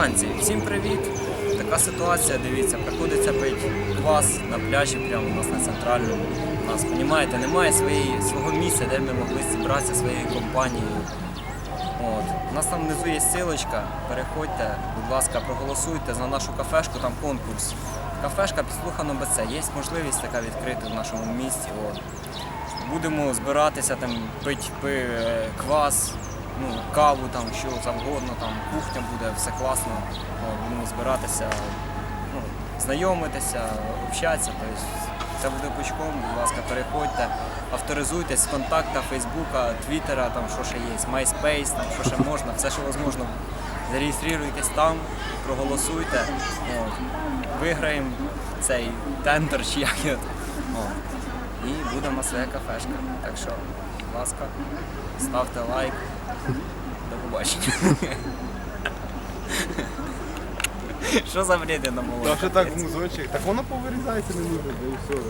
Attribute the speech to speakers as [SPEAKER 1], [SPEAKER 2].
[SPEAKER 1] Коханці, всім привіт! Така ситуація, дивіться, приходиться пити квас на пляжі, прямо у нас на центральному. У нас, розумієте, немає своєї, свого місця, де ми могли зібратися своєю компанією. От. У нас там внизу є силочка, переходьте, будь ласка, проголосуйте за нашу кафешку, там конкурс. Кафешка підслухано БЦ. Є можливість така відкрити в нашому місті. От. Будемо збиратися, там, пити пи, е, квас, ну, каву, там, що завгодно, там, кухня буде, все класно. Будемо збиратися, ну, знайомитися, общатися. Тобто, це буде пучком, будь ласка, переходьте, авторизуйтесь з контакта, Фейсбука, Твіттера, там що ще є, MySpace, там що ще можна, все, що можливо. Зареєструйтесь там, проголосуйте. От. Виграємо цей тендер чи як його. І буде у своя кафешка. Так що, будь ласка, ставте лайк. До побачення. Що за вредина молока?
[SPEAKER 2] Так що так музочок? Так воно повирізається не нужно, да і все.